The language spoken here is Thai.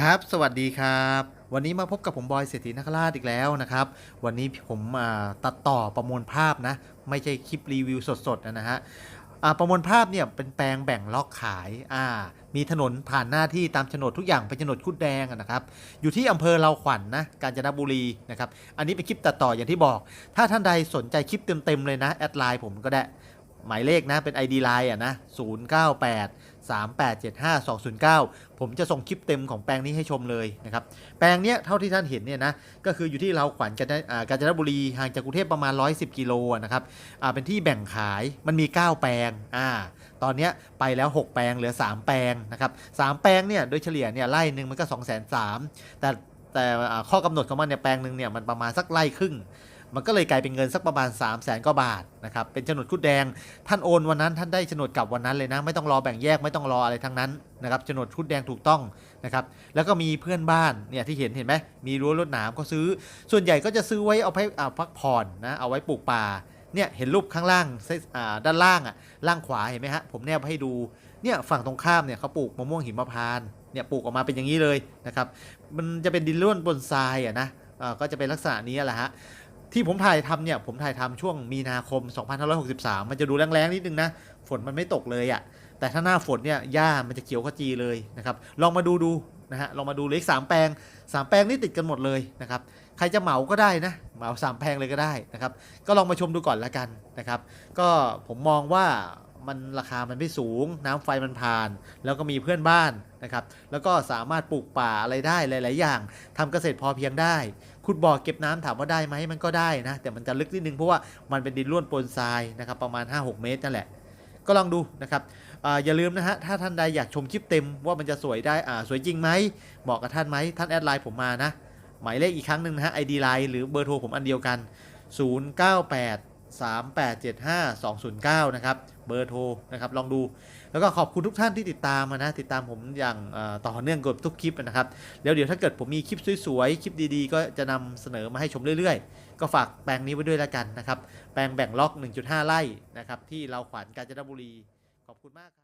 ครับ สวัสดีครับ วันนี้มาพบกับผมบอยเศรษฐีนคราชอีกแล้วนะครับ วันนี้ผมตัดต่อประมวลภาพนะ ไม่ใช่คลิปรีวิวสดๆนะฮะประมวลภาพเนี่ยเป็นแปลงแบ่งล็อกขายอ่ามีถนนผ่านหน้าที่ตามโฉนดทุกอย่างเป็นโฉนดคุดแดงนะครับ อยู่ที่อำเภอเราขวัญนนะ กาญจนบุรีนะครับ อันนี้เป็นคลิปตัดต่ออย่างที่บอก ถ้าท่านใดสนใจคลิปเต็มๆเลยนะ แอดไลน์ผมก็ได้ หมายเลขนะเป็น ID Line อะนะ098 3875 209 ผมจะส่งคลิปเต็มของแปลงนี้ให้ชมเลยนะครับ แปลงเนี้ยเท่าที่ท่านเห็นเนี่ยนะ ก็คืออยู่ที่เราขวัญกาญจนบุรีห่างจากกรุงเทพประมาณ 110 กิโลนะครับ อ่า เป็นที่แบ่งขาย มันมี 9 แปลง อ่า ตอนเนี้ยไปแล้ว 6 แปลงเหลือ 3 แปลงนะครับสามแปลงเนี่ยโดยเฉลี่ยเนี่ยไร่หนึ่งมันก็ 2 3 0 0 0แต่แต่อ่าข้อกำหนดของมันเนี่ยแปลงหนึ่งเนี่ยมันประมาณสักไร่ครึ่ง มันก็เลยกลายเป็นเงินสักประมาณ 3 0 0แสนกว่าบาทนะครับเป็นโฉนดคุดแดง ท่านโอนวันนั้นท่านได้โฉนดกลับวันนั้นเลยนะ ไม่ต้องรอแบ่งแยกไม่ต้องรออะไรทั้งนั้นนะครับโฉนดคุดแดงถูกต้องนะครับแล้วก็มีเพื่อนบ้านเนี่ยที่เห็นเห็นไหมมีรั้วรวดหนามก็ซื้อ ส่วนใหญ่ก็จะซื้อไว้เอาไปอ่าพักผ่อนนะเอาไว้ปลูกป่าเนี่ยเห็นรูปข้างล่างด้านล่างอะล่างขวาเห็นไหมฮะผมแนบให้ดูเนี่ยฝั่งตรงข้ามเนี่ยเขาปลูกมะม่วงหิมพานต์เนี่ยปลูกออกมาเป็นอย่างนี้เลยนะครับมันจะเป็นดินร่วนบนทรายอะนะก็จะเป็นลักษณะนี้แหละฮะ ที่ผมถ่ายทำเนี่ยผมถ่ายทำช่วงมีนาคม 2563 มันจะดูแรงๆนิดนึงนะ ฝนมันไม่ตกเลยอะ่ะ แต่ถ้าหน้าฝนเนี่ยหญ้ามันจะเขียวขจีเลยนะครับ ลองมาดูดูนะฮะ ลองมาดูเลขสามแปลงสามแปลงนี่ติดกันหมดเลยนะครับ ใครจะเหมาก็ได้นะ เหมาสามแปลงเลยก็ได้นะครับ ก็ลองมาชมดูก่อนละกันนะครับ ก็ผมมองว่ามันราคามันไม่สูง น้ำไฟมันผ่าน แล้วก็มีเพื่อนบ้านนะครับ แล้วก็สามารถปลูกป่าอะไรได้หลาย ๆ อย่างทำเกษตรพอเพียงได้ ขุดบ่อเก็บน้ำถามว่าได้ไหมมันก็ได้นะ แต่มันจะลึกนิดนึงเพราะว่ามันเป็นดินร่วนปนทรายนะครับประมาณ 5-6 เมตรนั่นแหละก็ลองดูนะครับออย่าลืมนะฮะ ถ้าท่านใดอยากชมคลิปเต็มว่ามันจะสวยได้สวยจริงไหมเหมาะกับท่านไหม ท่านแอดไลน์ผมมานะ หมายเลขอีกครั้งหนึ่งนะฮะไอดีไลน์หรือเบอร์โทรผมอันเดียวกัน 098 3875 209 นะครับ เบอร์โทรนะครับ ลองดู แล้วก็ขอบคุณทุกท่านที่ติดตามนะ ติดตามผมอย่างต่อเนื่องกับทุกคลิปนะครับ แล้วเดี๋ยวถ้าเกิดผมมีคลิปสวยๆ คลิปดีๆ ก็จะนำเสนอมาให้ชมเรื่อยๆ ก็ฝากแปลงนี้ไว้ด้วยแล้วกันนะครับ แปลงแบ่งล็อก 1.5 ไร่นะครับที่เราขวัญกาญจนบุรี ขอบคุณมากครับ